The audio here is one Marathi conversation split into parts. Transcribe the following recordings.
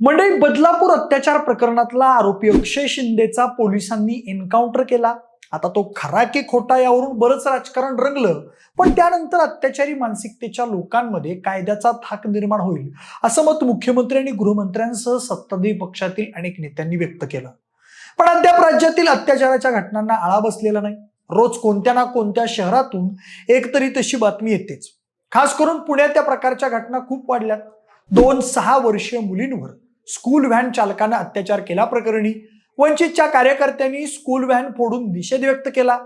मंडळी बदलापूर अत्याचार प्रकरणातला आरोपी अक्षय शिंदेचा पोलिसांनी एन्काउंटर केला. आता तो खरा की खोटा यावरून बरंच राजकारण रंगलं पण त्यानंतर अत्याचारी मानसिकतेच्या लोकांमध्ये कायद्याचा थाक निर्माण होईल असं मत मुख्यमंत्री आणि गृहमंत्र्यांसह सत्ताधारी पक्षातील अनेक नेत्यांनी व्यक्त केलं. पण अद्याप राज्यातील अत्याचाराच्या घटनांना आळा बसलेला नाही. रोज कोणत्या ना कोणत्या शहरातून एकतरी तशी बातमी येतेच. खास करून पुण्यात त्या प्रकारच्या घटना खूप वाढल्यात दोन सहा वर्षीय मुलींवर स्कूल व्हॅन चालकानं अत्याचार केला प्रकरणी. वंचितच्या कार्यकर्त्यांनी स्कूल व्हॅन फोडून निषेध व्यक्त केला.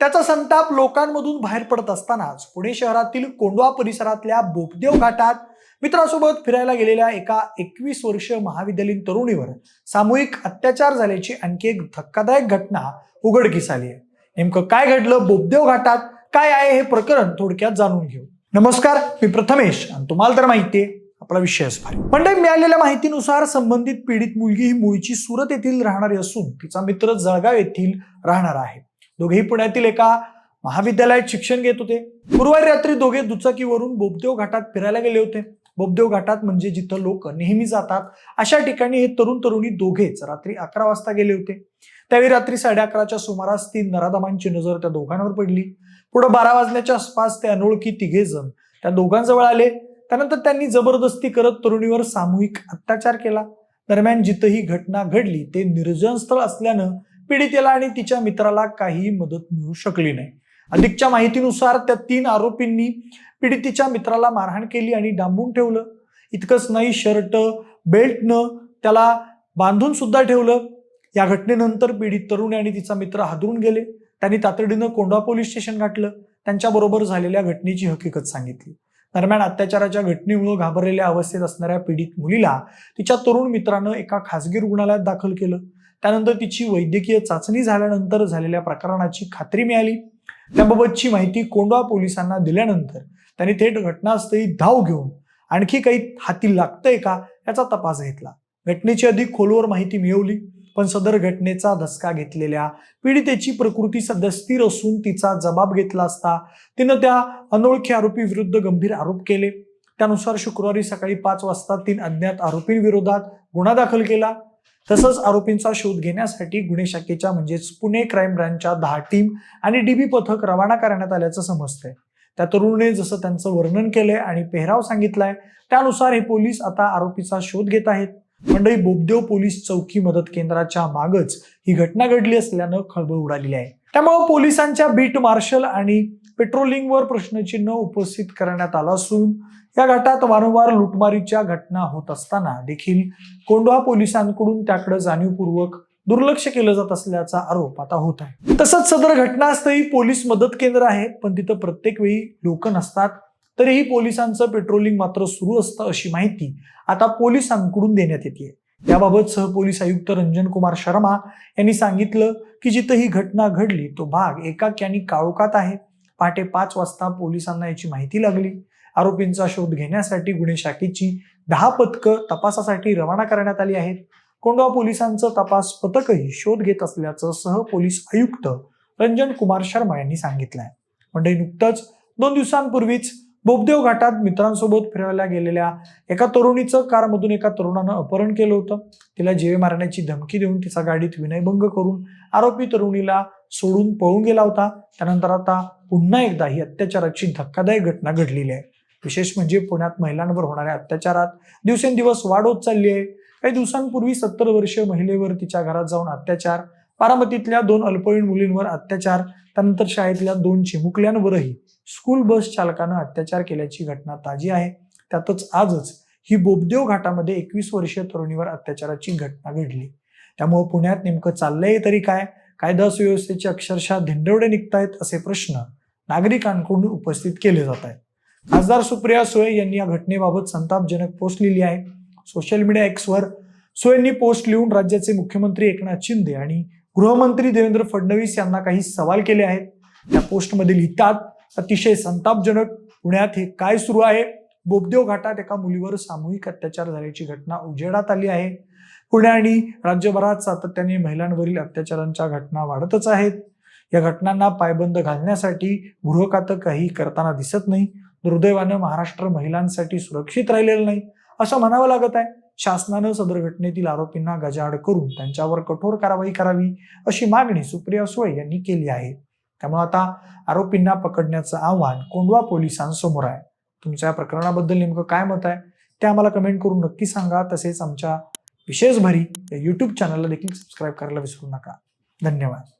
त्याचा संताप लोकांमधून बाहेर पडत असतानाच पुणे शहरातील कोंडवा परिसरातल्या बोपदेव घाटात मित्रासोबत फिरायला गेलेल्या एका एकवीस वर्षीय महाविद्यालयीन तरुणीवर सामूहिक अत्याचार झाल्याची आणखी एक धक्कादायक घटना उघडकीस आली आहे. नेमकं काय घडलं? बोपदेव घाटात काय आहे हे प्रकरण थोडक्यात जाणून घेऊ. नमस्कार मी प्रथमेश आणि तुम्हाला तर माहिती आहे. आपला विषय असणार आहे. मंडळी मिळालेल्या माहितीनुसार संबंधित पीडित मुलगी ही मुळची सुरत येथील राहणारी असून तिचा मित्र जळगाव येथील राहणार आहे. दोघेही पुण्यातील एका महाविद्यालयात शिक्षण घेत होते. गुरुवारी रात्री दोघे दुचाकीवरून बोबदेव घाटात फिरायला गेले होते. बोबदेव घाटात म्हणजे जिथं लोक नेहमी जातात अशा ठिकाणी हे तरुण तरुणी दोघेच रात्री अकरा वाजता गेले होते. त्यावेळी रात्री साडे अकराच्या सुमारास तीन नराधमांची नजर त्या दोघांवर पडली. पुढे बारा वाजण्याच्या आसपास ते अनोळखी तिघे जण त्या दोघांजवळ आले. त्यानंतर त्यांनी जबरदस्ती करत तरुणीवर सामूहिक अत्याचार केला. दरम्यान जिथं ही घटना घडली ते निर्जन स्थळ असल्यानं पीडितेला आणि तिच्या मित्राला काहीही मदत मिळू शकली नाही. अधिकच्या माहितीनुसार त्या तीन आरोपींनी पीडितेच्या मित्राला मारहाण केली आणि डांबून ठेवलं. इतकंच नाही शर्ट बेल्टनं त्याला बांधून सुद्धा ठेवलं. या घटनेनंतर पीडित तरुणी आणि तिचा मित्र हादरून गेले. त्यांनी तातडीनं कोंडा पोलीस स्टेशन गाठलं. त्यांच्याबरोबर झालेल्या घटनेची हकीकत सांगितली. दरम्यान अत्याचाराच्या घटनेमुळे घाबरलेल्या अवस्थेत असणाऱ्या पीडित मुलीला तिच्या तरुण मित्रानं एका खासगी रुग्णालयात दाखल केलं. त्यानंतर तिची वैद्यकीय चाचणी झाल्यानंतर झालेल्या प्रकरणाची खात्री मिळाली. त्याबाबतची माहिती कोंडवा पोलिसांना दिल्यानंतर त्यांनी थेट घटनास्थळी धाव घेऊन आणखी काही हाती लागतंय का याचा तपास घेतला. घटनेची अधिक खोलवर माहिती मिळवली. पण सदर घटनेचा धसका घेतलेल्या पीडितेची प्रकृती सध्या स्थिर असून तिचा जबाब घेतला असता तिनं त्या अनोळखी आरोपी विरुद्ध गंभीर आरोप केले. त्यानुसार शुक्रवारी सकाळी पाच वाजता तीन अज्ञात आरोपींविरोधात गुन्हा दाखल केला. तसंच आरोपींचा शोध घेण्यासाठी गुन्हे शाखेच्या म्हणजेच पुणे क्राईम ब्रँचच्या दहा टीम आणि डीबी पथक रवाना करण्यात आल्याचं समजतंय. त्या तरुणीने जसं त्यांचं वर्णन केलंय आणि पेहराव सांगितलाय त्यानुसार हे पोलीस आता आरोपीचा शोध घेत आहेत. मंडळी बोबदेव पोलीस चौकी मदत केंद्राच्या मागच ही घटना घडली असल्यानं खळबळ उडालेली आहे. त्यामुळे पोलिसांच्या बीट मार्शल आणि पेट्रोलिंगवर प्रश्नचिन्ह उपस्थित करण्यात आलं असून या घाटात वारंवार लुटमारीच्या घटना होत असताना देखील कोंढवा पोलिसांकडून त्याकडे जाणीवपूर्वक दुर्लक्ष केलं जात असल्याचा आरोप आता होत आहे. तसंच सदर घटनास्थळी पोलीस मदत केंद्र आहे पण तिथं प्रत्येक वेळी लोक नसतात. तरीही पोलिसांचं पेट्रोलिंग मात्र सुरू असतं अशी माहिती आता पोलिसांकडून देण्यात येते. याबाबत सहपोलीस आयुक्त रंजन कुमार शर्मा यांनी सांगितलं की जिथं ही घटना घडली तो भाग एकाक्यानी काळोखात आहे. पहाटे पाच वाजता पोलिसांना याची माहिती लागली. आरोपींचा शोध घेण्यासाठी गुन्हे शाखेची दहा पथकं तपासासाठी रवाना करण्यात आली आहेत. कोंडवा पोलिसांचं तपास पथकही शोध घेत असल्याचं सहपोलीस आयुक्त रंजन कुमार शर्मा यांनी सांगितलंय. म्हणजे नुकतंच दोन दिवसांपूर्वीच बोबदेव घाटात मित्रांसोबत फिरायला गेलेल्या एका तरुणीचं कारमधून एका तरुणानं अपहरण केलं होतं. तिला जीवे मारण्याची धमकी देऊन तिचा गाडीत विनयभंग करून आरोपी तरुणीला सोडून पळून गेला होता. त्यानंतर आता पुन्हा एकदा ही अत्याचाराची धक्कादायक घटना घडलेली आहे. विशेष म्हणजे पुण्यात महिलांवर होणाऱ्या अत्याचारात दिवसेंदिवस वाढ होत चालली आहे. काही दिवसांपूर्वी सत्तर वर्षीय महिलेवर तिच्या घरात जाऊन अत्याचार बारामतीतल्या दोन अल्पवयीन मुलींवर अत्याचार त्यानंतर शाळेतल्या दोन चिमुकल्यांवरही स्कूल बस चालकानं अत्याचार केल्याची घटना ताजी आहे. त्यातच आजच ही बोबदेव घाटामध्ये एकवीस वर्षीय तरुणीवर अत्याचाराची घटना घडली. त्यामुळे पुण्यात नेमकं चाललंय तरी काय? कायदा सुव्यवस्थेचे अक्षरशः धिंडवडे निघतायत असे प्रश्न नागरिकांकडून उपस्थित केले जात आहेत. खासदार सुप्रिया सुळे यांनी या घटनेबाबत संतापजनक पोस्ट लिहिली आहे. सोशल मीडिया एक्सवर सुळेंनी पोस्ट लिहून राज्याचे मुख्यमंत्री एकनाथ शिंदे आणि गृहमंत्री देवेंद्र फडणवीस यांना काही सवाल केले आहेत. त्या पोस्टमध्ये लिहितात अतिशय संतापजनक पुण्यात हे काय सुरू आहे? बोबदेव घाटात एका मुलीवर सामूहिक अत्याचार झाल्याची घटना उजेडात आली आहे. पुणे आणि राज्यभरात सातत्याने महिलांवरील अत्याचारांच्या घटना वाढतच आहेत. या घटनांना पायबंद घालण्यासाठी गृहखातं काही करताना दिसत नाही. दुर्दैवानं महाराष्ट्र महिलांसाठी सुरक्षित राहिलेलं नाही. असं म्हणावं लागत आहे. शासनानं सदर घटनेतील आरोपींना गजाआड करून त्यांच्यावर कठोर कारवाई करावी अशी मागणी सुप्रिया सुळे यांनी केली आहे. त्यामुळे आता आरोपींना पकडण्याचं आव्हान कोंडवा पोलिसांसमोर आहे. तुमच्या या प्रकरणाबद्दल नेमकं काय मत आहे ते आम्हाला कमेंट करून नक्की सांगा. तसेच आमच्या विशेष भरी या यूट्यूब चॅनलला देखील सबस्क्राईब करायला विसरू नका. धन्यवाद.